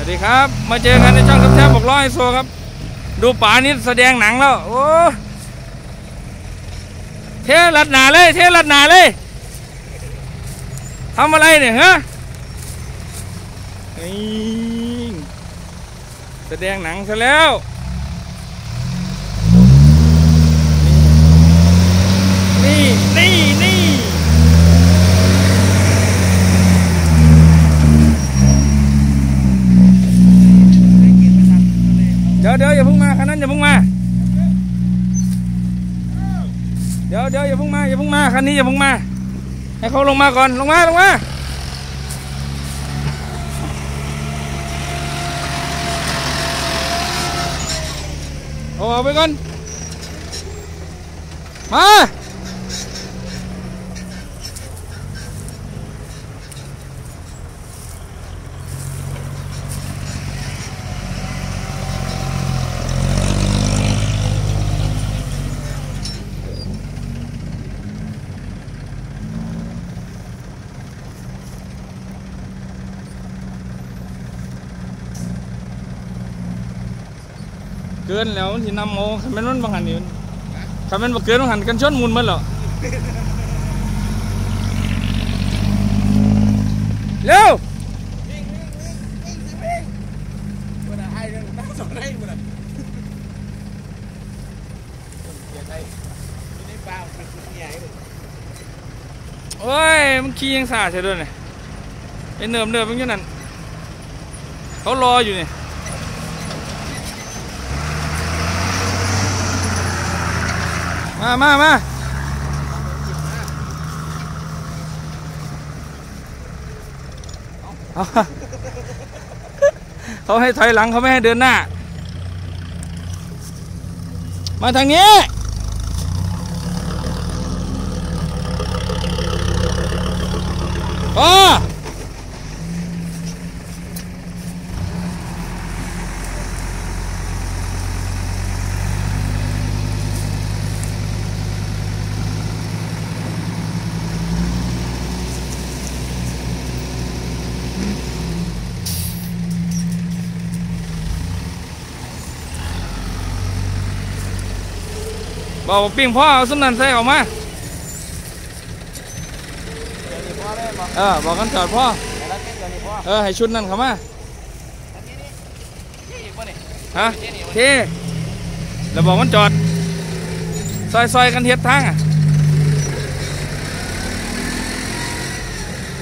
สวัสดีครับ มาเจอกันในช่องกับแทบบอกร้อยโซครับ ดูป๋านี้แสดงหนังแล้ว โอ้เทลัดหนาเลย เทลัดหนาเลยทำอะไรเนี่ยฮะแสดงหนังซะแล้ว นี่นี่นี่ เดี๋ยวเดี๋ยวอย่าเพิ่งมาคันนั้นอย่าเพิ่งมา เดี๋ยวเดี๋ยวอย่าพุ่งมาอย่าพุ่งมาคันนี้อย่าพุ่งมา ให้เขาลงมาก่อนลงมาลงมาโอาเอาไปก่อนมา กินแล้วที่นำโมคันเป็นมันบางหันนี่คันเป็นบ่เกินบางหันกันชนมุนมันเหรอเร็ว Bữa nào ai đang đang xuống đây bữa nào. Giờ đây. Đi đến bao mình cũng nhảy được. โอ้ยมันขี่ยังสาใช่ด้วยเนี่ยไอ้เนิมเนิมมันอยู่นั่นเขารออยู่เนี่ย มามามาเขาให้ถอยหลังเขาไม่ให้เดินหน้า มาทางนี้ พอ บอกปิ้งพ่อเอาส้มนันใส่ออกมาเออบอกกันจอดพ่อเออให้ชุดนั่นเข้ามาฮะเทแล้วบอกมันจอด ซอยซอยกันเทียบทางอะ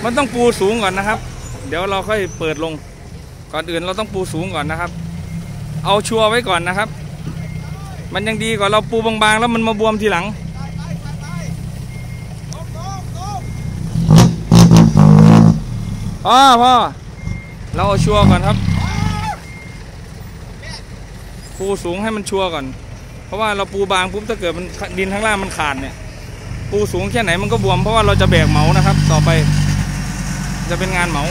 มันต้องปูสูงก่อนนะครับ เดี๋ยวเราค่อยเปิดลง ก่อนอื่นเราต้องปูสูงก่อนนะครับ เอาชัวร์ไว้ก่อนนะครับ มันยังดีกว่าเราปูบางๆ แล้วมันมาบวมทีหลังพ่อพ่อเราเอาชัวร์ก่อนครับปูสูงให้มันชัวร์ก่อน เพราะว่าเราปูบางปุ๊บถ้าเกิดมันดินข้างล่างมันขาดเนี่ย ปูสูงแค่ไหนมันก็บวมเพราะว่าเราจะแบกเหมานะครับ ต่อไป จะเป็นงานเหมา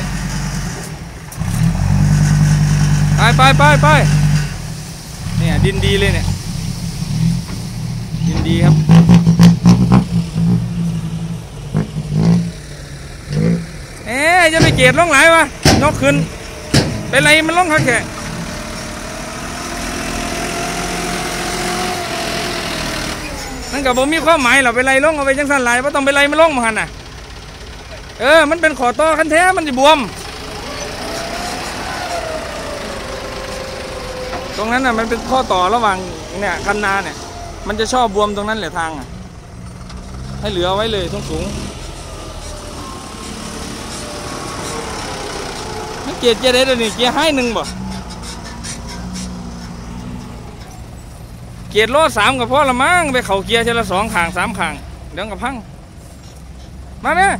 ไปไปไปไปเนี่ยดินดีเลยเนี่ยดินดีครับเอ๊ะจะไปเกียดล่องไหลวะนกขึ้นเป็นไรมันล่องเขาแค่นั่นกับผมมีความหมายหรอไปไล่ล่องเอาไปจังสันไหลว่าต้องไปไล่มันล่องมาหันน่ะเออมันเป็นขอต่อคันแท้มันจะบวม ตรงนั้นน่ะมันเป็นข้อต่อระหว่างเนี่ยคันนาเนี่ย มันจะชอบบวมตรงนั้นแหละทางอะ ให้เหลือไว้เลยสูงสูงๆมันเกียร์เกียร์ได้เดี๋ยวนี้เกียร์ให้หนึ่งบ่เกียร์โลสามกับพ่อละมั้งไปเข่าเกียร์เทละสองขางสามขางเดี๋ยวกับพัง มาเนี่ย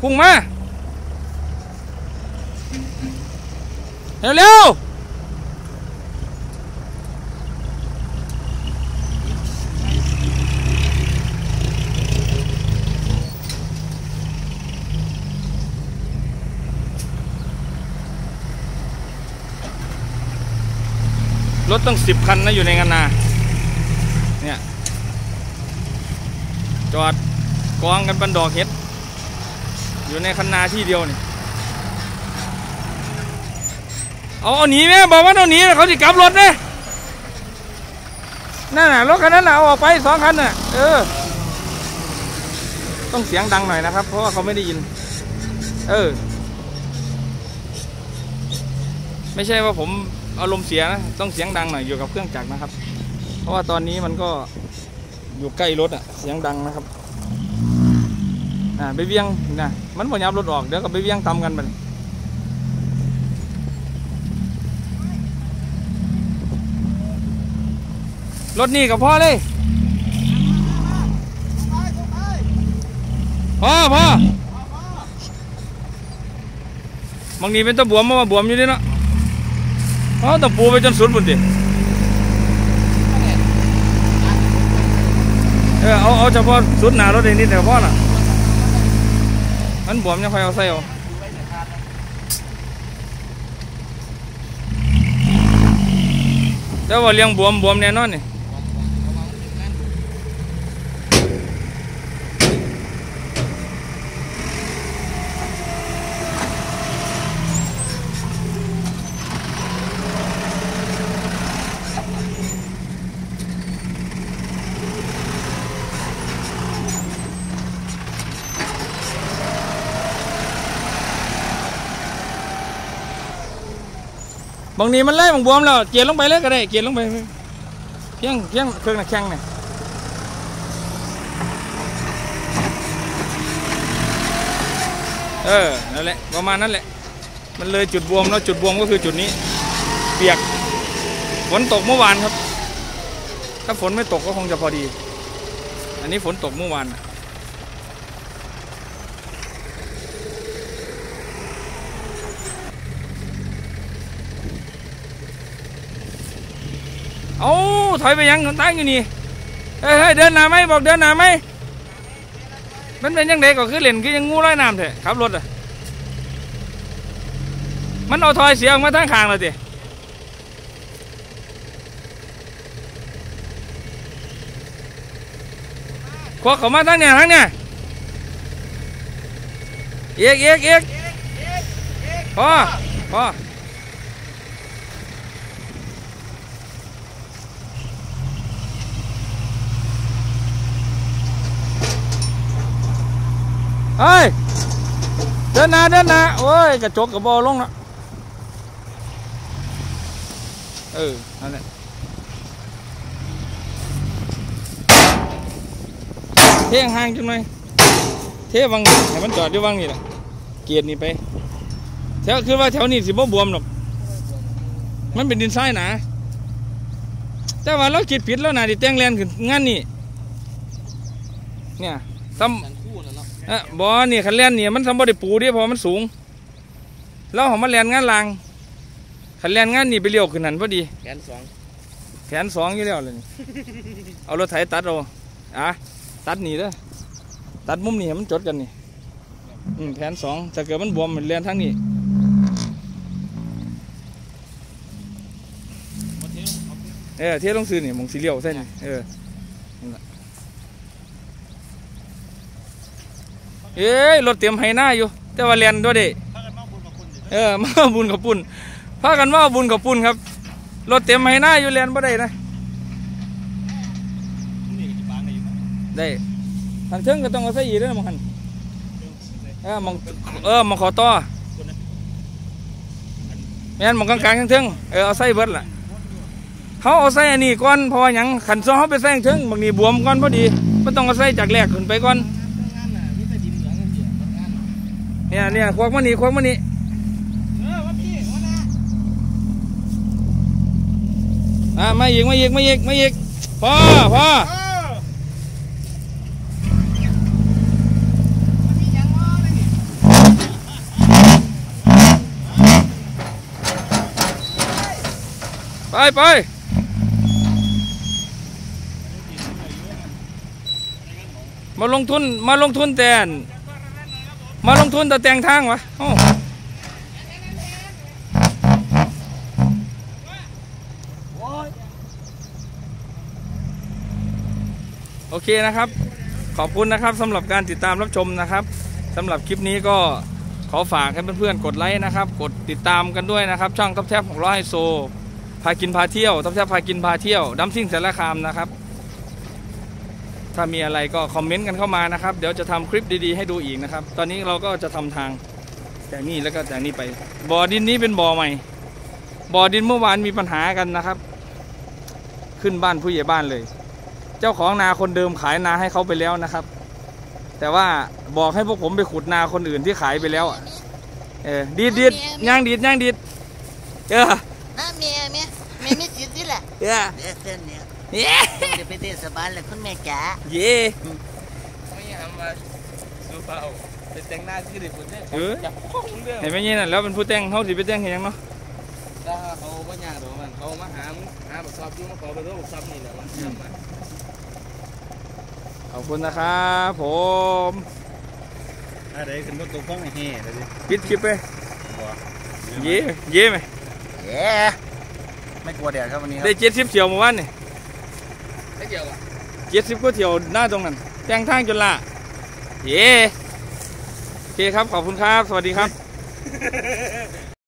พุ่งมา เร็วเร็วรถต้องสิบคันนะอยู่ในงานนาเนี่ยจอดกองกันบันดอกเห็ด อยู่ในคันนาที่เดียวนี่ เอาเอาหนีไหมบอกว่าเอาหนีเขาจะกลับรถเนี่ยนั่นน่ะรถคันนั้นน่ะเอาออกไปสองคันน่ะเออ ต้องเสียงดังหน่อยนะครับ เพราะว่าเขาไม่ได้ยิน เออ ไม่ใช่ว่าผมอารมณ์เสียนะต้องเสียงดังหน่อยอยู่กับเครื่องจักรนะครับ เพราะว่าตอนนี้มันก็อยู่ใกล้รถอะเสียงดังนะครับอ่าไปเวียงนะมันพยายามรถออกเดี๋ยวก็ไปเวียงตำกันมัน รถนี่กับพ่อเลยพ่อพ่อบางทีเป็นตะบวมมาบวมอยู่นี่เนาะอ๋อตะปูไปจนสุดปุ่นดิเออเอาเอาเฉพาะสุดหนารถเองนิดเดียวพ่อละมันบวมยังค่อยเอาใส่เอาแต่ว่าเลี้ยงบวมบวมแน่นอนนี่ บางทีมันไล่บางบวมแล้วเกียร์ลงไปเลยก็ได้เกียร์ลงไปเพียงเพียงเครื่องนักแข่งเนี่ยเออนั่นแหละประมาณนั้นแหละ มันเลยจุดบวมแล้วจุดบวมก็คือจุดนี้ เปียกฝนตกเมื่อวานครับ ถ้าฝนไม่ตกก็คงจะพอดี อันนี้ฝนตกเมื่อวานนะ เอาถอยไปยังตั้งอยู่นี่เฮ้ยเดินหน้าไหมบอกเดินหน้าไหมมันเป็นยังไงก็คือเล่นคือยังงูร้อยน้ำเถอะขับรถอะมันเอาถอยเสียออกมาทั้งคางเลยดิควักเขามาทั้งเนี่ยทั้งเนี่ยเอียกเอียกเอียกพอพอ เฮ้ย เดินหน้าเดินหน้าโอ้ยกระจกกระบอลงแล้วเออ นั่นแหละเท่งห่างจังหน่อยเท่วังให้มันจอดอยู่วังนี่แหละเกียรนี่ไป แถวคือว่าแถวนี้สิบ่บวมหรอกมันเป็นดินทรายหนาแต่ว่าเราคิดผิดแล้วนะที่แต่งแลนขึ้นงานนี่เนี่ยซ้ำ สันคู่น่ะเนาะเอะบอนี่คันแล่นนี่มันสมบูรณ์ปูเดิเพราะมันสูง แล้วของมันแล่นงานลางคันแล่นงานนี่ไปเลี้ยวขึ้นหันพอดีแขนสองแขนสองอยู่แล้วเลยนี่เอารถไถตัดเอาอะตัดนี่เด้อตัดมุมนี่ให้มันจดกันนี่อืมแขนสองถ้าเกิดมันบวมมันแล่นทั้งนี้มาเที่ยวเอาเออเที่ยวต้องซื้อนี่มองสีเลี้ยวเส้นนี่เออนั่นล่ะ เอ้ยรถเตรียมไฮหน้าอยู่ แต่ว่าแล่นด้วยเด้ถ้ากันมาบุญกับคุณดิเออมาบุญกับปุ่นพากันมาบุญกับปุ่นครับรถเต็มให้หน้าอยู่เรียนบ่ได้นะนี่ก็จะบางได้อยู่นะได้ทางเทิงก็ต้องเอาใส่อีกเด้อมังคันเออมังเออมังขอต่อแม่นมังกลางๆทางเทิงเออเอาใส่เบิดล่ะเขาเอาใส่อันนี้ก่อนเพราะว่าหยังขันซ้อเขาไปใส่ทางเทิงบางนี้บวมก่อนพอดีไม่ต้องเอาใส่จากแรกขึ้นไปก่อน เนี่ยเนี่ยควักมานี่ควักมานี่เออวันนี้วันน่ะอะมาอีกมาอีกมาอีกมาอีกพอพอเออวันนี้ยังว่าเลยไปไปมาลงทุนมาลงทุนแต่น มาลงทุนแต่แต่งทางวะโอ้โอเคนะครับ ขอบคุณนะครับสำหรับการติดตามรับชมนะครับสสำหรับคลิปนี้ก็ขอฝากให้เพื่อนๆกดไลค์นะครับ กดติดตามกันด้วยนะครับ ช่องท็อปแท็บของร้อยโซพากินพาเที่ยวท็อปแท็บพากินพาเที่ยวดัมซิ่งสารคามนะครับ ถ้ามีอะไรก็คอมเมนต์กันเข้ามานะครับ เดี๋ยวจะทำคลิปดีๆให้ดูอีกนะครับ ตอนนี้เราก็จะทำทางจากนี่แล้วก็จากนี่ไป บ่อดินนี้เป็นบ่อใหม่ บ่อดินเมื่อวานมีปัญหากันนะครับ ขึ้นบ้านผู้ใหญ่บ้านเลย เจ้าของนาคนเดิมขายนาให้เขาไปแล้วนะครับ แต่ว่าบอกให้พวกผมไปขุดนาคนอื่นที่ขายไปแล้วอะเออดีดดีดย่างดีดย่างดีดเออน้าเมียเมียเมียไม่ติดสิแหละเออ เดี๋ยวเส้นเนี่ยเย้เดี๋ยวไปเทศบาลเลยคุณแม่จ๋าเย่ไม่ทำมาดูเปล่าเป็นแต่งหน้าที่ดิบเนี่ยเออจับข้องเรื่องเห็นไหมเนี่ยน่ะแล้วเป็นผู้แต่งเขาสิไปแต่งให้หยังเนาะถ้าเขาก็ยากหรอกมันเขามาหามึงหาบักซอบอยู่มาขอไปรู้บักซอบนี่แหละมันทำมาขอบคุณนะครับผมอะไรขึ้นรถตัวฟ้องไอ้เฮ่เลยดิปิดคลิปไปบัวเย่เย่ไหมเย้ไม่กลัวแดดครับวันนี้ครัได้บเจ็ดสิบเที่ยวเมื่อวานนี่ไม่ เกี่ยวเจ็ดสิบก๋วยเตี๋ยวหน้าตรงนั้นแต่งทางจนละเย่โอเคครับ ขอบคุณครับ สวัสดีครับ